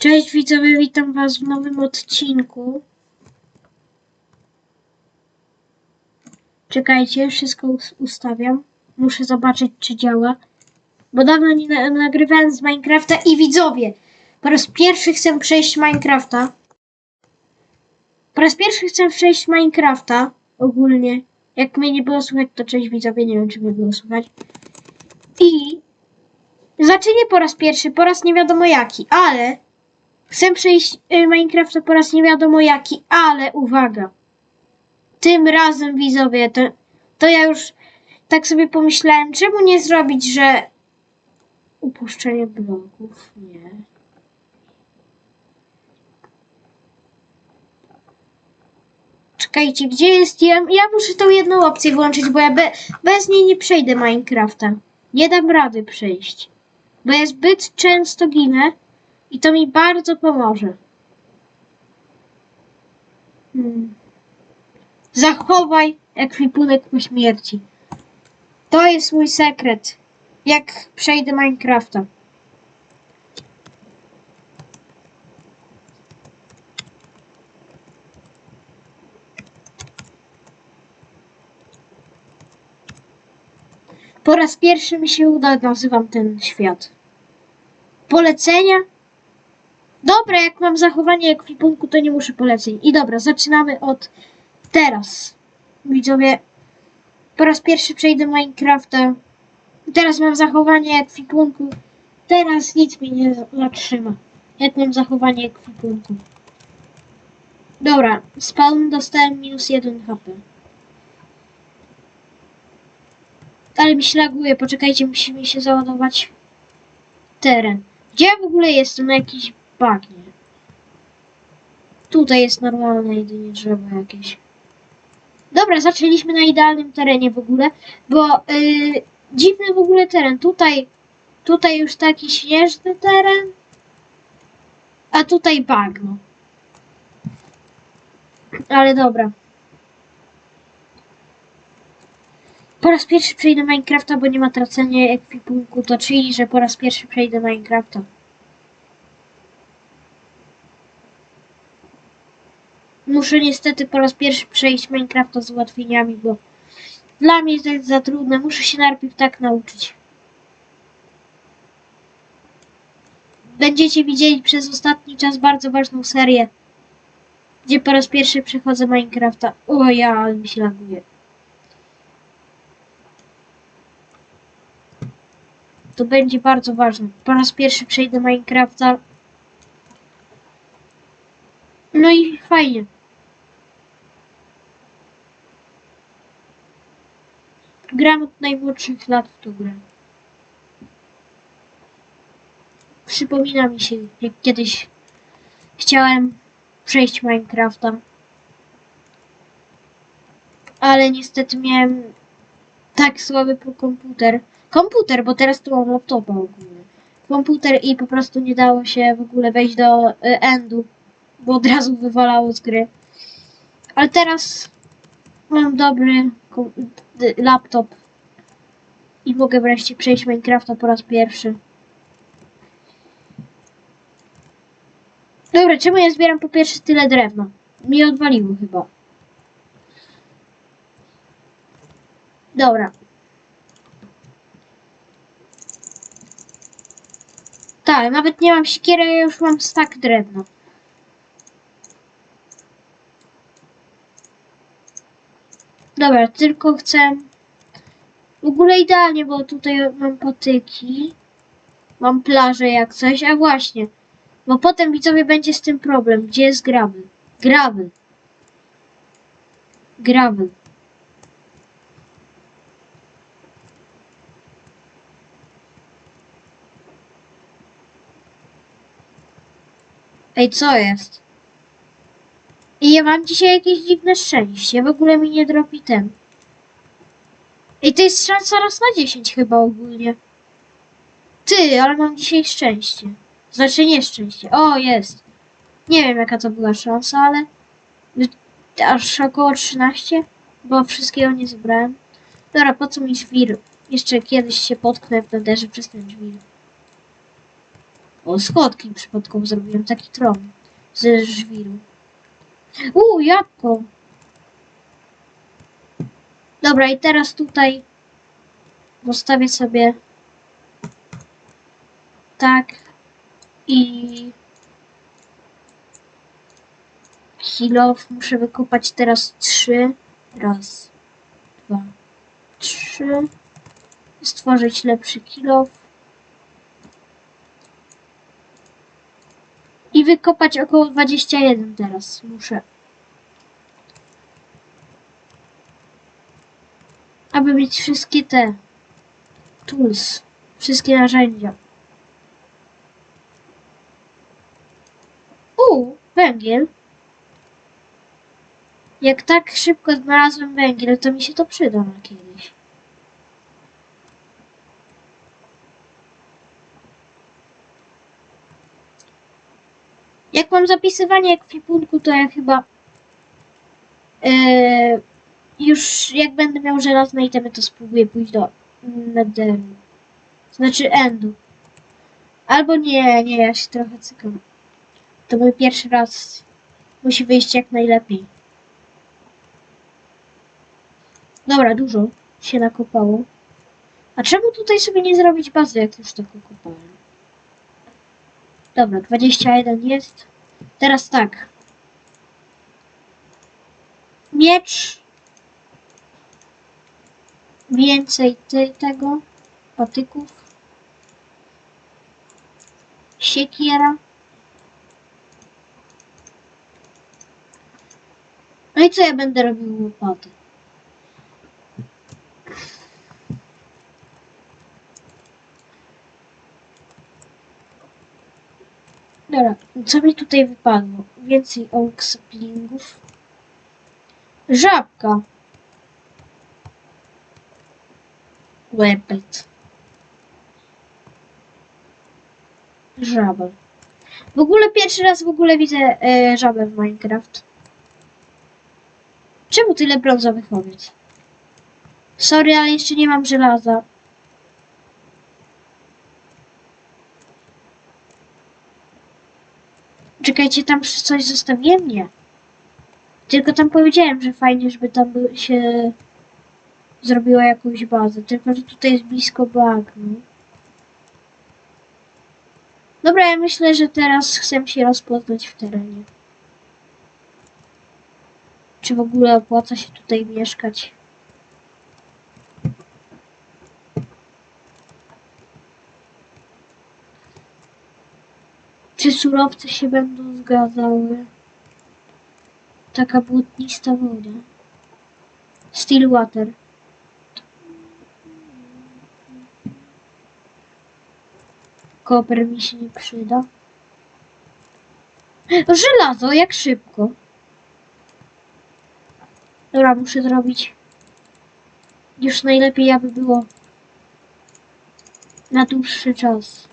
Cześć widzowie, witam was w nowym odcinku. Czekajcie, wszystko us- ustawiam. Muszę zobaczyć, czy działa. Bo dawno nie na- nagrywałem z Minecrafta i widzowie, po raz pierwszy chcę przejść Minecrafta. Po raz pierwszy chcę przejść Minecrafta ogólnie. Jak mnie nie było słychać, to cześć widzowie, nie wiem, czy mnie było słychać. I znaczy nie po raz pierwszy, po raz nie wiadomo jaki, ale Chcę przejść y, Minecrafta po raz nie wiadomo jaki, ale uwaga. Tym razem widzowie, to, to ja już tak sobie pomyślałem, czemu nie zrobić, że upuszczenie bloków, nie. Czekajcie, gdzie jest ja? Ja muszę tą jedną opcję włączyć, bo ja be, bez niej nie przejdę Minecrafta. Nie dam rady przejść. Bo ja zbyt często ginę. I to mi bardzo pomoże. Hmm. Zachowaj ekwipunek po śmierci. To jest mój sekret. Jak przejdę Minecrafta. Po raz pierwszy mi się uda, nazywam ten świat. Polecenia? Dobra, jak mam zachowanie ekwipunku, to nie muszę poleceń. I dobra, zaczynamy od teraz. Widzowie, po raz pierwszy przejdę Minecrafta. Teraz mam zachowanie ekwipunku. Teraz nic mnie nie zatrzyma. Jak mam zachowanie ekwipunku. Dobra, spawn dostałem minus 1 HP. Ale mi się laguje, poczekajcie, musi mi się załadować teren. Gdzie ja w ogóle jestem? Na jakiś bagnie. Tutaj jest normalne jedynie drzewo jakieś. Dobra, zaczęliśmy na idealnym terenie w ogóle, bo yy, dziwny w ogóle teren. Tutaj, tutaj już taki śnieżny teren, a tutaj bagno. Ale dobra. Po raz pierwszy przejdę Minecrafta, bo nie ma tracenia ekwipunku, to czyli, że po raz pierwszy przejdę Minecrafta. Muszę niestety po raz pierwszy przejść Minecrafta z ułatwieniami, bo dla mnie to jest za trudne. Muszę się najpierw tak nauczyć. Będziecie widzieli przez ostatni czas bardzo ważną serię, gdzie po raz pierwszy przechodzę Minecrafta. O ja, ale mi się laguje. To będzie bardzo ważne. Po raz pierwszy przejdę Minecrafta. No i fajnie. Gram od najmłodszych lat w tą grę. Przypomina mi się, jak kiedyś chciałem przejść Minecrafta. Ale niestety miałem tak słaby komputer. Komputer, bo teraz tu mam laptopa ogólnie. Komputer i po prostu nie dało się w ogóle wejść do y, endu, bo od razu wywalało z gry. Ale teraz mam dobry laptop i mogę wreszcie przejść Minecrafta po raz pierwszy. Dobra, czemu ja zbieram po pierwsze tyle drewna? Mi odwaliło chyba. Dobra. Tak, nawet nie mam siekiery, ja już mam stak drewna. Dobra, tylko chcę... W ogóle idealnie, bo tutaj mam patyki. Mam plażę jak coś, a właśnie. Bo potem widzowie będzie z tym problem. Gdzie jest gravel? Gravel. Gravel. Ej, co jest? I ja mam dzisiaj jakieś dziwne szczęście. W ogóle mi nie dropi ten. Ej, to jest szansa raz na 10 chyba ogólnie. Ty, ale mam dzisiaj szczęście. Znaczy nieszczęście. O, jest. Nie wiem jaka to była szansa, ale aż około 13, bo wszystkiego nie zebrałem. Dobra, po co mi żwir? Jeszcze kiedyś się potknę w nederze przez ten żwir. O, schodki przypadkowo zrobiłem, taki tron ze żwiru. Uuu, jabłko. Dobra, i teraz tutaj postawię sobie tak i kilof muszę wykopać teraz trzy. Raz, dwa, trzy. Stworzyć lepszy kilof. Wykopać około 21 teraz muszę. Aby mieć wszystkie te tools, wszystkie narzędzia. U, węgiel. Jak tak szybko znalazłem węgiel, to mi się to przyda na kiedyś. Jak mam zapisywanie ekwipunku, to ja chyba yy, już jak będę miał żelazne itemy, to spróbuję pójść do. Znaczy Endu. Albo nie, nie, ja się trochę cykam. To mój pierwszy raz. Musi wyjść jak najlepiej. Dobra, dużo się nakopało. A czemu tutaj sobie nie zrobić bazy, jak już tak okopałem? Dobra, 21 jest. Teraz tak. Miecz. Więcej te, tego. Patyków. Siekiera. No i co ja będę robił łopaty? Co mi tutaj wypadło? Więcej oak saplingów. Żabka. Łepet. Żabel. W ogóle pierwszy raz w ogóle widzę e, żabę w Minecraft. Czemu tyle brązowych owiec? Sorry, ale jeszcze nie mam żelaza. Czekajcie, tam coś zostawiłem? Nie. Tylko tam powiedziałem, że fajnie, żeby tam się zrobiła jakąś bazę. Tylko, że tutaj jest blisko bagnu. Dobra, ja myślę, że teraz chcę się rozpoznać w terenie. Czy w ogóle opłaca się tutaj mieszkać? Czy surowce się będą zgadzały? Taka błotnista woda. Still water. Koper mi się nie przyda. Żelazo, jak szybko. Dobra, muszę zrobić. Już najlepiej, aby było na dłuższy czas.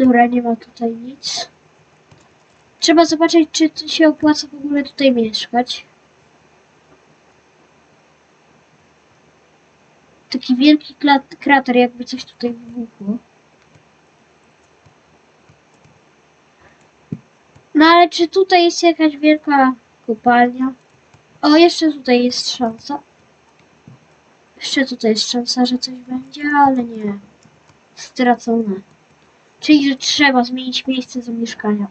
Dobra, nie ma tutaj nic. Trzeba zobaczyć, czy się opłaca w ogóle tutaj mieszkać. Taki wielki krater, jakby coś tutaj wybuchło. No ale czy tutaj jest jakaś wielka kopalnia? O, jeszcze tutaj jest szansa. Jeszcze tutaj jest szansa, że coś będzie, ale nie. Stracone. Czyli, że trzeba zmienić miejsce zamieszkania.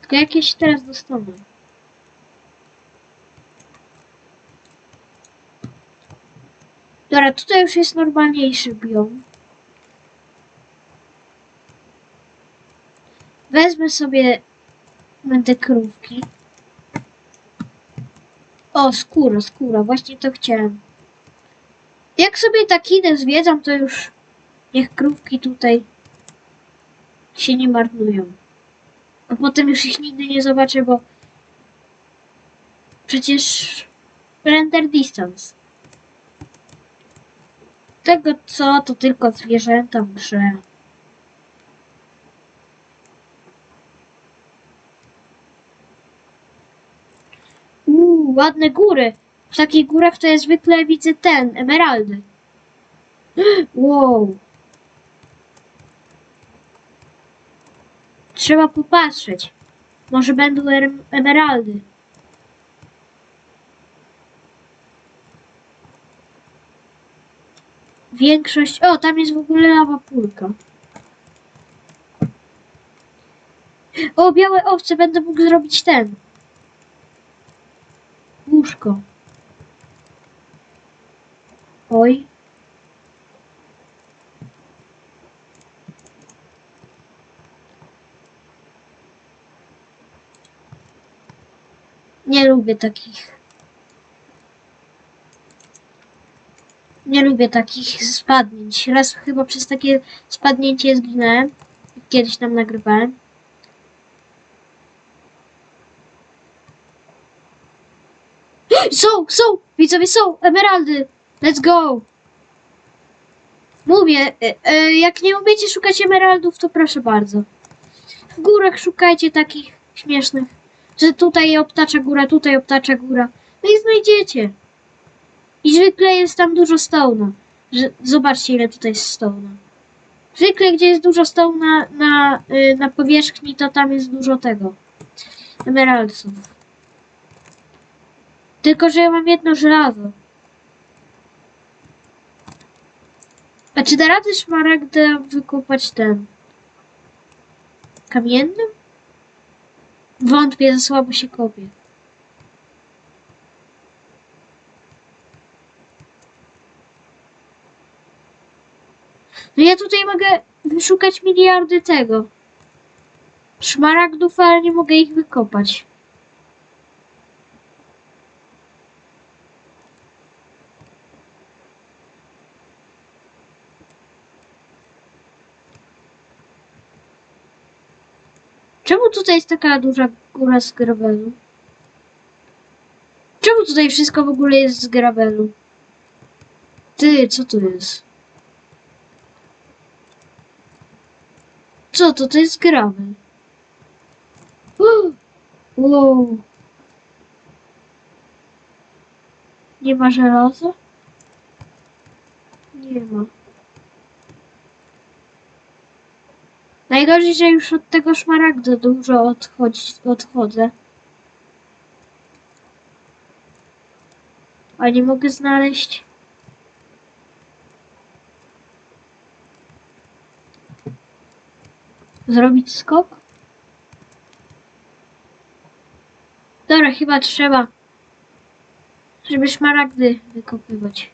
Tylko jakieś teraz dostanę. Dobra, tutaj już jest normalniejszy biom. Wezmę sobie te krówki. O, skóra, skóra, właśnie to chciałem. Jak sobie tak idę, zwiedzam, to już niech krówki tutaj się nie marnują. A potem już ich nigdy nie zobaczę, bo przecież render distance. Tego co, to tylko zwierzęta muszę Uuu, ładne góry. W takich górach to ja zwykle widzę ten, emeraldy. Wow. Trzeba popatrzeć. Może będą er- emeraldy. Większość... O, tam jest w ogóle lawa pulka. O, białe owce, będę mógł zrobić ten. Łóżko. Oj. Nie lubię takich. Nie lubię takich spadnięć. Raz chyba przez takie spadnięcie zginąłem. Kiedyś tam nagrywałem. Są, są! Widzowie, są! Emeraldy! Let's go! Mówię, e, e, jak nie umiecie szukać emeraldów, to proszę bardzo. W górach szukajcie takich śmiesznych, że tutaj obtacza góra, tutaj obtacza góra. No i znajdziecie. I zwykle jest tam dużo stołna. Zobaczcie, ile tutaj jest stołna. Zwykle, gdzie jest dużo stołna na, y, na powierzchni, to tam jest dużo tego. Emeraldsów. Tylko, że ja mam jedno żelazo. A czy da rady szmaragda wykopać ten? Kamiennym? Wątpię, za słabo się kopie. No ja tutaj mogę wyszukać miliardy tego. Szmaragdów, ale nie mogę ich wykopać. Czemu tutaj jest taka duża góra z gravelu? Czemu tutaj wszystko w ogóle jest z gravelu? Ty, co tu jest? Co to? To jest gravel. Wow. Nie ma żelaza? Nie ma. Najgorzej, że już od tego szmaragdu dużo odchodzi, odchodzę. A nie mogę znaleźć. Zrobić skok? Dobra, chyba trzeba, żeby szmaragdy wykopywać.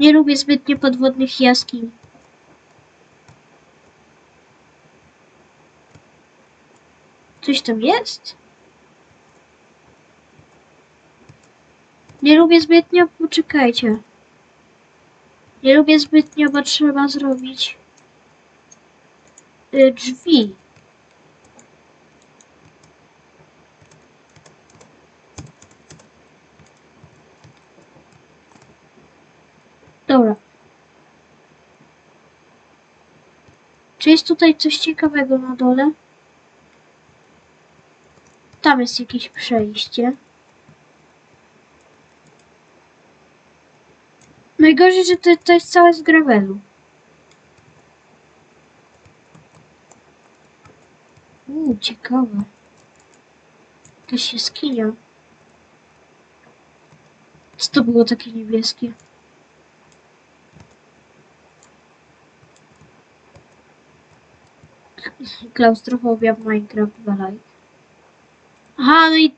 Nie lubię zbytnio podwodnych jaskiń. Coś tam jest? Nie lubię zbytnio, poczekajcie. Nie lubię zbytnio, bo trzeba zrobić y, drzwi. Dobra. Czy jest tutaj coś ciekawego na dole? Tam jest jakieś przejście. Najgorzej, że to, to jest całe z gravelu. Uuu, ciekawe. Jakaś jaskinia. Co to było takie niebieskie? Klaustrofobia w Minecraft Balaj. Aha, no i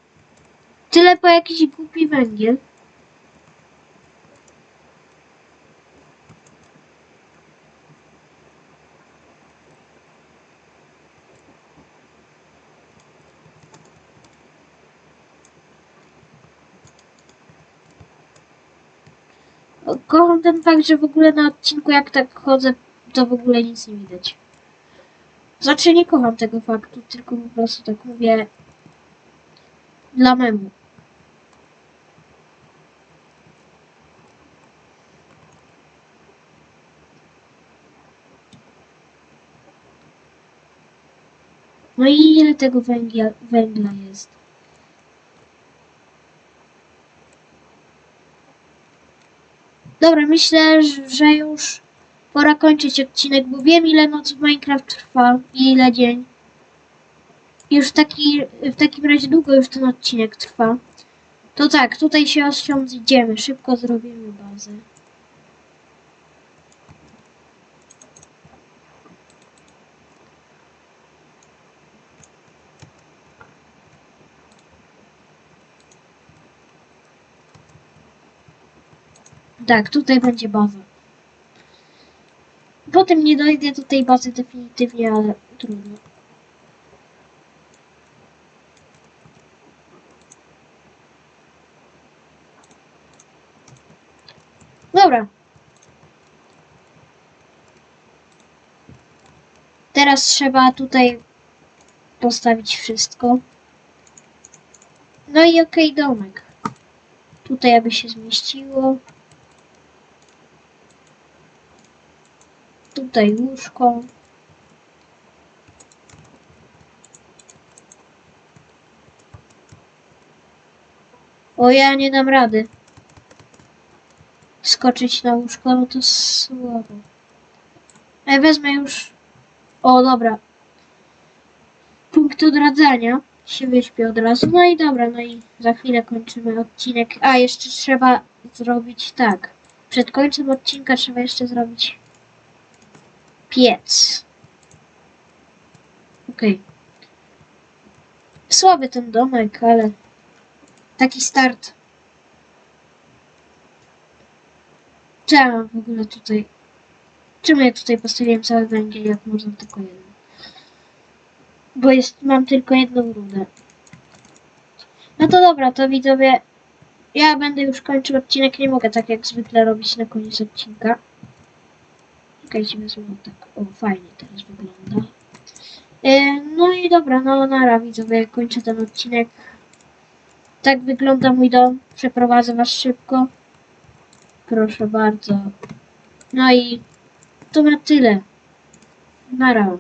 tyle po jakiś głupi węgiel. Kocham ten fakt, że w ogóle na odcinku jak tak chodzę, to w ogóle nic nie widać. Znaczy nie kocham tego faktu, tylko po prostu tak mówię dla memu. No i ile tego węgla, węgla jest? Dobra, myślę, że- już pora kończyć odcinek, bo wiem ile noc w Minecraft trwa i ile dzień. Już taki, w takim razie długo już ten odcinek trwa. To tak, tutaj się osiąd idziemy, szybko zrobimy bazę. Tak, tutaj będzie baza. Potem nie dojdę do tej bazy definitywnie, ale trudno. Dobra. Teraz trzeba tutaj postawić wszystko. No i okej, domek. Tutaj aby się zmieściło. Tutaj łóżko. O, ja nie dam rady. Skoczyć na łóżko, no to słabo. Ja wezmę już... O, dobra. Punkt odradzania. Się wyśpię od razu. No i dobra, no i za chwilę kończymy odcinek. A, jeszcze trzeba zrobić tak. Przed końcem odcinka trzeba jeszcze zrobić piec. Okej. Słaby ten domek, ale taki start. Czemu w ogóle tutaj... Czemu ja tutaj postawiłem cały węgiel, jak można tylko jeden? Bo jest, mam tylko jedną rudę. No to dobra, to widzowie, ja będę już kończył odcinek, nie mogę tak jak zwykle robić na koniec odcinka. Czekajcie, wezmę tak, o fajnie teraz wygląda. E, no i dobra, no nara widzowie, kończę ten odcinek. Tak wygląda mój dom, przeprowadzę was szybko. Proszę bardzo. No i to na tyle. Nara.